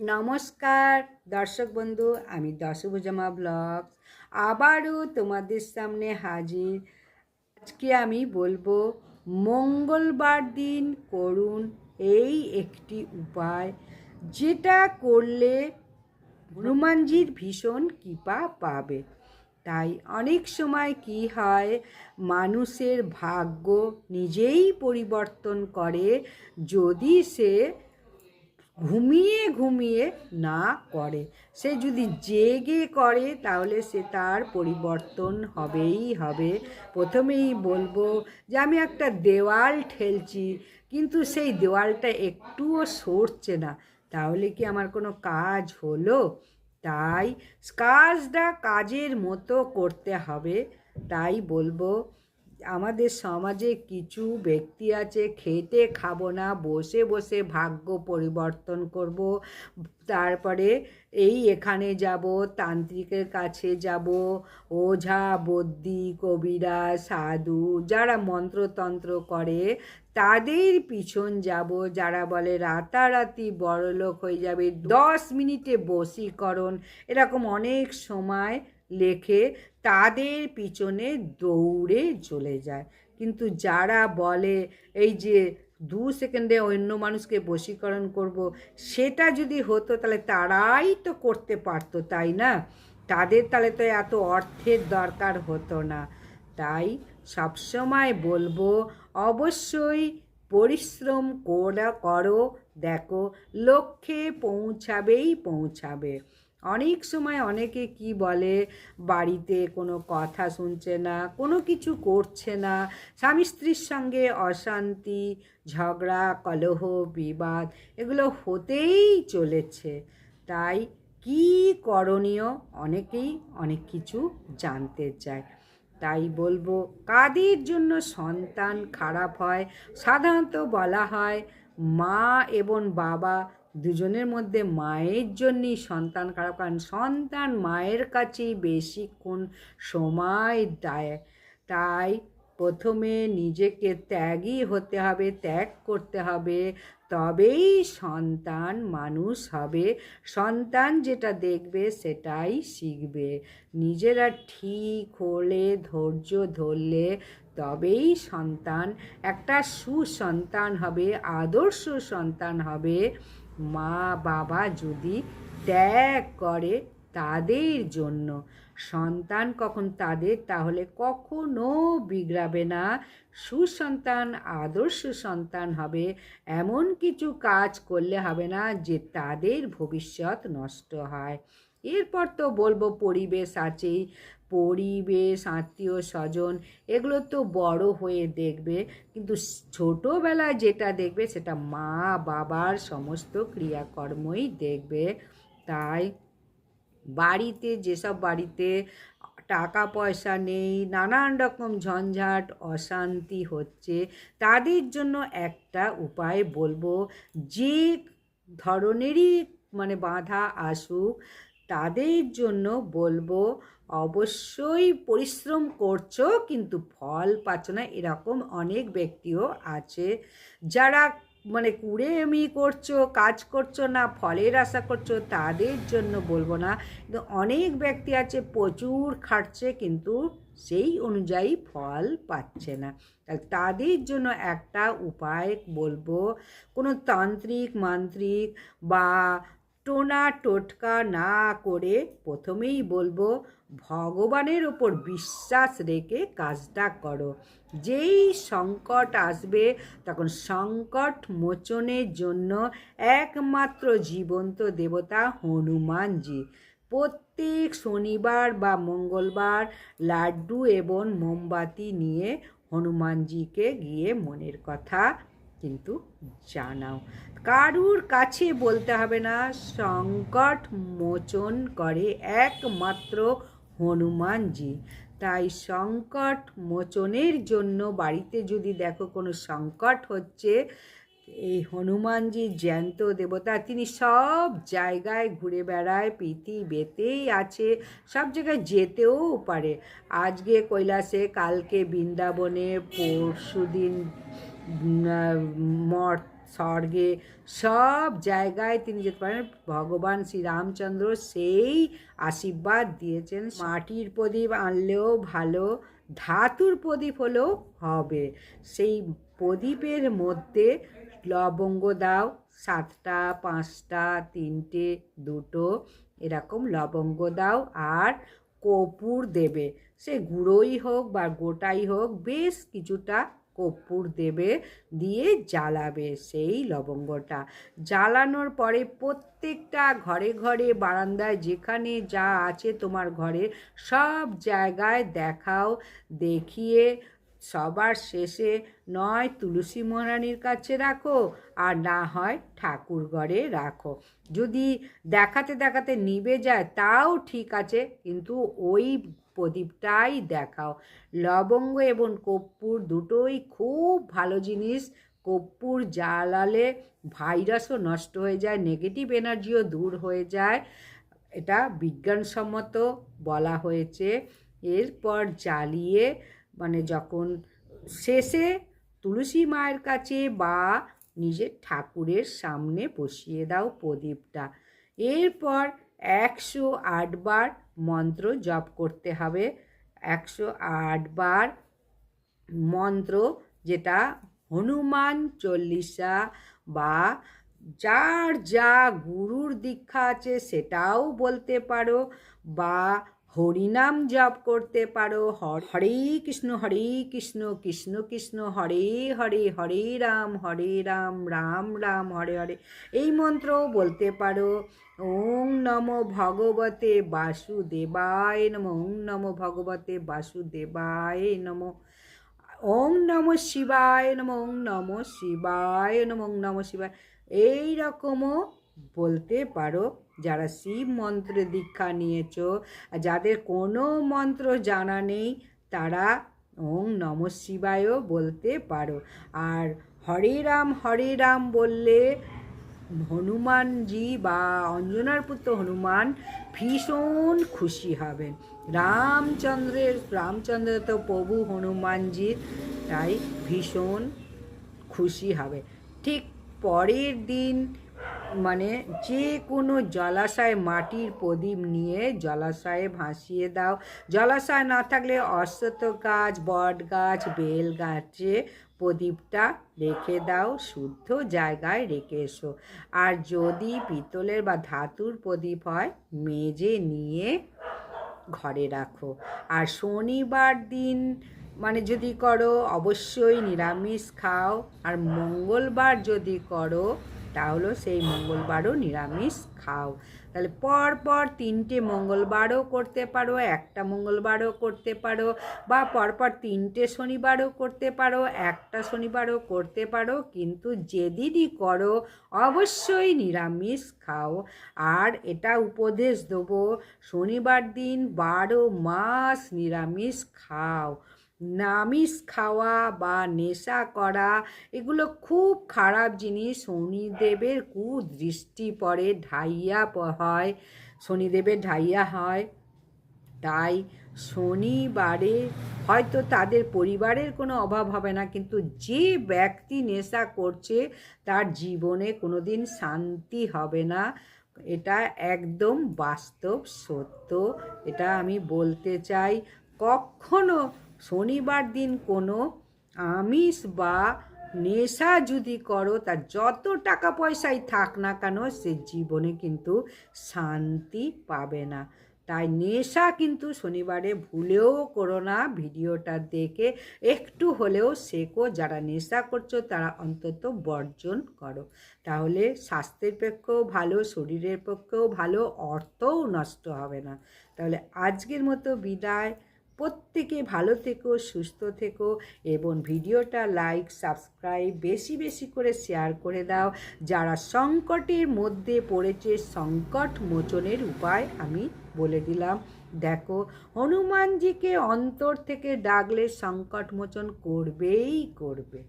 নমস্কার, দর্শক বন্ধু, আমি দশভুজামা ব্লগ আবারও তোমাদের সামনে হাজির। আজকে আমি বলব, মঙ্গলবার দিন করুন এই একটি উপায়, যেটা করলে হনুমানজির ভীষণ কৃপা পাবে। তাই অনেক সময় কি হয়, মানুষের ভাগ্য নিজেই পরিবর্তন করে, যদি সে ঘুমিয়ে ঘুমিয়ে না করে। সে যদি জেগে করে, তাহলে সে তার পরিবর্তন হবেই হবে। প্রথমেই বলব যে, আমি একটা দেওয়াল ঠেলছি, কিন্তু সেই দেওয়ালটা একটুও সরছে না। তাহলে কি আমার কোনো কাজ হলো? তাই কাজটা কাজের মতো করতে হবে। তাই বলব আমাদের সমাজে কিছু ব্যক্তি আছে খেতে খাব না, বসে বসে ভাগ্য পরিবর্তন করব। তারপরে এই এখানে যাব, তান্ত্রিকের কাছে যাব, ওঝা বদ্যি কবিরা, সাধু যারা মন্ত্রতন্ত্র করে তাদের পিছন যাব। যারা বলে রাতারাতি বড়লোক হয়ে যাবে, দশ মিনিটে বশীকরণ। এরকম অনেক সময় লেখে তাদের পিছনে দৌড়ে চলে যায়। কিন্তু যারা বলে, এই যে দু সেকেন্ডে অন্য মানুষকে বশীকরণ করব, সেটা যদি হতো তাহলে তারাই তো করতে পারতো, তাই না? তাদের তাহলে তো এত অর্থের দরকার হতো না। তাই সবসময় বলব, অবশ্যই পরিশ্রম করা, করো, দেখো, লক্ষ্যে পৌঁছাবেই পৌঁছাবে। অনেক সময় অনেকে কি বলে, বাড়িতে কোনো কথা শুনছে না, কোনো কিছু করছে না, স্বামী স্ত্রীর সঙ্গে অশান্তি, ঝগড়া, কলহ, বিবাদ এগুলো হতেই চলেছে। তাই কি করণীয়? অনেকেই অনেক কিছু জানতে চায়। তাই বলব, কাদের জন্য সন্তান খারাপ হয়? সাধারণত বলা হয় মা এবং বাবা দুজনের মধ্যে মায়ের জন্যই সন্তান খারাপ কারণ সন্তান মায়ের কাছেই বেশিক্ষণ সময় দেয়। তাই প্রথমে নিজেকে ত্যাগই হতে হবে, ত্যাগ করতে হবে, তবেই সন্তান মানুষ হবে। সন্তান যেটা দেখবে সেটাই শিখবে। নিজেরা ঠিক হলে, ধৈর্য ধরলে তবেই সন্তান একটা সুসন্তান হবে আদর্শ সন্তান হবে। মা বাবা যদি ত্যাগ করে তাদের জন্য। সন্তান কখন তাদের, তাহলে কখনো বিগড়াবে না। সুসন্তান আদর্শ সন্তান হবে। এমন কিছু কাজ করলে হবে না যে তাদের ভবিষ্যৎ নষ্ট হয়। এরপর তো বলব পরিবেশ আছেই। পরিবেশ, আত্মীয় স্বজন, এগুলো তো বড় হয়ে দেখবে। কিন্তু ছোটোবেলায় যেটা দেখবে, সেটা মা বাবার সমস্ত ক্রিয়াকর্মই দেখবে। তাই বাড়িতে, যেসব বাড়িতে টাকা পয়সা নেই, নানান রকম ঝঞ্ঝাট, অশান্তি হচ্ছে, তাদের জন্য একটা উপায় বলব, যে ধরনেরই মানে বাধা আসুক, তাদের জন্য বলব, অবশ্যই পরিশ্রম করছ, কিন্তু ফল পাচ্ছ না, এরকম অনেক ব্যক্তিও আছে, যারা মানে কুড়ে এমনি করছ, কাজ করছ না, ফলের আশা করছ, তাদের জন্য বলব না। কিন্তু অনেক ব্যক্তি আছে, প্রচুর খাটছে, কিন্তু সেই অনুযায়ী ফল পাচ্ছে না। তাদের জন্য একটা উপায় বলব, কোনো তান্ত্রিক, মান্ত্রিক বা টোনা টোটকা না করে প্রথমেই বলব, ভগবানের ওপর বিশ্বাস রেখে কাজটা করো। যেই সংকট আসবে, তখন সংকট মোচনের জন্য একমাত্র জীবন্ত দেবতা হনুমানজি। প্রত্যেক শনিবার বা মঙ্গলবার লাড্ডু এবং মোমবাতি নিয়ে হনুমানজিকে গিয়ে মনের কথা কিন্তু জানাও। কারুর কাছে বলতে হবে না, সংকট মোচন করে একমাত্র হনুমানজি। তাই সংকট মোচনের জন্য বাড়িতে যদি দেখো কোনো সংকট হচ্ছে, এই হনুমানজি জ্যান্ত দেবতা, তিনি সব জায়গায় ঘুরে বেড়ায় পৃথিবীতেই আছে, সব জায়গায় যেতেও পারে। আজকে কৈলাসে, কালকে বৃন্দাবনে পরশু দিন মঠ, স্বর্গে সব জায়গায় তিনি যেতে পারেন। ভগবান শ্রীরামচন্দ্র সেই আশীর্বাদ দিয়েছেন। মাটির প্রদীপ আনলেও ভালো, ধাতুর প্রদীপ হলেও হবে। সেই প্রদীপের মধ্যে লবঙ্গ দাও, সাতটা, পাঁচটা, তিনটে, দুটো এরকম লবঙ্গ দাও আর কর্পূর দেবে। সে গুঁড়োই হোক বা গোটাই হোক, বেশ কিছুটা কর্পূর দেবে, দিয়ে জ্বালাবে সেই লবঙ্গটা। জ্বালানোর পরে প্রত্যেকটা ঘরে ঘরে বারান্দায় যেখানে যা আছে তোমার ঘরে সব জায়গায় দেখাও, দেখিয়ে সবার শেষে নয় তুলসী মহারানীর কাছে রাখো, আর না হয় ঠাকুর ঘরে রাখো। যদি দেখাতে দেখাতে নিবে যায়, তাও ঠিক আছে, কিন্তু ওই প্রদীপটাই দেখাও। লবঙ্গ এবং কর্পূর দুটোই খুব ভালো জিনিস। কর্পূর জ্বালালে ভাইরাসও নষ্ট হয়ে যায় নেগেটিভ এনার্জিও দূর হয়ে যায়। এটা বিজ্ঞানসম্মত বলা হয়েছে। এরপর জ্বালিয়ে মানে যখন শেষে তুলসী মায়ের কাছে বা নিজের ঠাকুরের সামনে বসিয়ে দাও প্রদীপটা। এরপর একশো আটবার মন্ত্র জপ করতে হবে। একশো আটবার মন্ত্র যেটা হনুমান চল্লিশা বা যার যা গুরুর দীক্ষা আছে সেটাও বলতে পারো বা হরিনাম জপ করতে পারো। হরে কৃষ্ণ হরে কৃষ্ণ কৃষ্ণ কৃষ্ণ, হরে হরে হরে রাম হরে রাম রাম রাম, হরে হরে। এই মন্ত্র বলতে পারো। ওং নম ভগবতে বাসুদেবায় নম। ওং নম ভগবতে বাসুদেবায় নম। ওং নম শিবায় নম। ওং নম শিবায় নম। ওং নম শিবায়। এই রকমও বলতে পারো, যারা শিব মন্ত্রে দীক্ষা নিয়েছ, যাদের কোনো মন্ত্র জানা নেই, তারা ওং নম শিবায়ও বলতে পারো। আর হরে রাম হরে রাম বললে হনুমানজি বা অঞ্জনার পুত্র হনুমান ভীষণ খুশি হবেন। রামচন্দ্রের রামচন্দ্র তো প্রভু হনুমানজির, তাই ভীষণ খুশি হবে। ঠিক পরের দিন মানে যে কোনো জলাশয় মাটির প্রদীপ নিয়ে জলাশয়ে ভাসিয়ে দাও। জলাশয় না থাকলে অশ্বত্থ গাছ, বট গাছ, বেল গাছে প্রদীপটা রেখে দাও, শুদ্ধ জায়গায় রেখে এসো। আর যদি পিতলের বা ধাতুর প্রদীপ হয়, মেজে নিয়ে ঘরে রাখো। আর শনিবার দিন মানে যদি করো, অবশ্যই নিরামিষ খাও। আর মঙ্গলবার যদি করো তাহলে সেই মঙ্গলবারও নিরামিষ খাও। তাহলে পর পর তিনটে মঙ্গলবারও করতে পারো, একটা মঙ্গলবারও করতে পারো, বা পরপর তিনটে শনিবারও করতে পারো, একটা শনিবারও করতে পারো, কিন্তু যেদিনই করো, অবশ্যই নিরামিষ খাও। আর এটা উপদেশ দেবো, শনিবার দিন বারো মাস নিরামিষ খাও। নামিষ খাওয়া বা নেশা করা, এগুলো খুব খারাপ জিনিস। শনিদেবের কুদৃষ্টি পড়ে ঢাইয়া হয়, শনিদেবের ঢাইয়া হয়। তাই শনিবারে হয়তো তাদের পরিবারের কোনো অভাব হবে না, কিন্তু যে ব্যক্তি নেশা করছে, তার জীবনে কোনো দিন শান্তি হবে না। এটা একদম বাস্তব সত্য। এটা আমি বলতে চাই, কখনো শনিবার দিন কোনো আমিষ বা নেশা যদি করো তার যত টাকা পয়সাই থাক না কেন সে জীবনে কিন্তু শান্তি পাবে না। তাই নেশা কিন্তু শনিবারে ভুলেও করো না, ভিডিওটা দেখে একটু হলেও শেখো, যারা নেশা করছ তারা অন্তত বর্জন করো। তাহলে স্বাস্থ্যের পক্ষেও ভালো, শরীরের পক্ষেও ভালো, অর্থও নষ্ট হবে না। তাহলে আজকের মতো বিদায়। প্রত্যেকে ভালো থেকো, সুস্থ থেকো এবং ভিডিওটা লাইক সাবস্ক্রাইব বেশি বেশি করে শেয়ার করে দাও। যারা সংকটের মধ্যে পড়েছে, সংকট মোচনের উপায় আমি বলে দিলাম। দেখো, হনুমানজিকে অন্তর থেকে ডাকলে সংকট মোচন করবেই করবে।